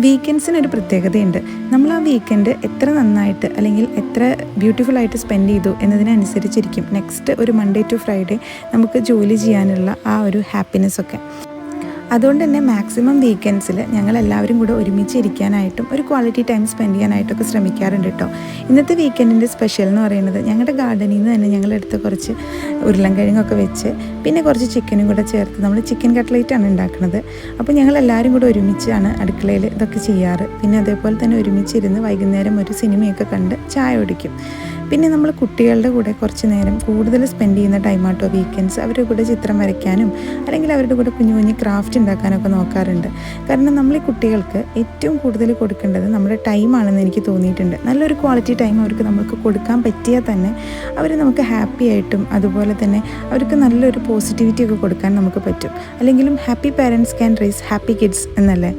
വീക്കെൻഡ്സിനൊരു പ്രത്യേകതയുണ്ട്. നമ്മൾ ആ വീക്കെൻഡ് എത്ര നന്നായിട്ട് അല്ലെങ്കിൽ എത്ര ബ്യൂട്ടിഫുൾ ആയിട്ട് സ്പെൻഡ് ചെയ്തു എന്നതിനനുസരിച്ചിരിക്കും. നെക്സ്റ്റ് ഒരു മൺഡേ ടു ഫ്രൈഡേ നമുക്ക് ജോലി ചെയ്യാനുള്ള ആ ഒരു ഹാപ്പിനെസ് ഒക്കെ. അതുകൊണ്ട് തന്നെ മാക്സിമം വീക്കെൻഡ്സിൽ ഞങ്ങൾ എല്ലാവരും കൂടെ ഒരുമിച്ച് ഇരിക്കാനായിട്ടും ഒരു ക്വാളിറ്റി ടൈം സ്പെൻഡ് ചെയ്യാനായിട്ടൊക്കെ ശ്രമിക്കാറുണ്ട് കേട്ടോ ഇന്നത്തെ വീക്കെൻഡിന്റെ സ്പെഷ്യൽ എന്ന് പറയുന്നത് ഞങ്ങളുടെ ഗാർഡനിൽ നിന്ന് തന്നെ ഞങ്ങളെടുത്ത് കുറച്ച് ഉരുളൻകിഴങ്ങൊക്കെ വെച്ച് പിന്നെ കുറച്ച് ചിക്കനും കൂടെ ചേർത്ത് നമ്മൾ ചിക്കൻ കട്ട്ലേറ്റ് ആണ് ഉണ്ടാക്കുന്നത് അപ്പോൾ ഞങ്ങൾ എല്ലാവരും കൂടെ ഒരുമിച്ചാണ് അടുക്കളയിൽ ഇതൊക്കെ ചെയ്യാറ്. പിന്നെ അതേപോലെ തന്നെ ഒരുമിച്ചിരുന്ന് വൈകുന്നേരം ഒരു സിനിമയൊക്കെ കണ്ട് ചായ കുടിക്കും. പിന്നെ നമ്മൾ കുട്ടികളുടെ കൂടെ കുറച്ച് നേരം കൂടുതൽ സ്പെൻഡ് ചെയ്യുന്ന ടൈമാട്ടോ വീക്കെൻഡ്സ് അവരുടെ കൂടെ ചിത്രം വരയ്ക്കാനും അല്ലെങ്കിൽ അവരുടെ കൂടെ കുഞ്ഞു കുഞ്ഞു ക്രാഫ്റ്റ് ഉണ്ടാക്കാനൊക്കെ നോക്കാറുണ്ട്. കാരണം നമ്മൾ ഈ കുട്ടികൾക്ക് ഏറ്റവും കൂടുതൽ കൊടുക്കേണ്ടത് നമ്മുടെ ടൈമാണെന്ന് എനിക്ക് തോന്നിയിട്ടുണ്ട്. നല്ലൊരു ക്വാളിറ്റി ടൈം അവർക്ക് നമുക്ക് കൊടുക്കാൻ പറ്റിയാൽ തന്നെ അവർ നമുക്ക് ഹാപ്പി ആയിട്ടും അതുപോലെ തന്നെ അവർക്ക് നല്ലൊരു പോസിറ്റിവിറ്റി ഒക്കെ കൊടുക്കാൻ നമുക്ക് പറ്റും. അല്ലെങ്കിലും happy parents can raise happy kids എന്നല്ലേ?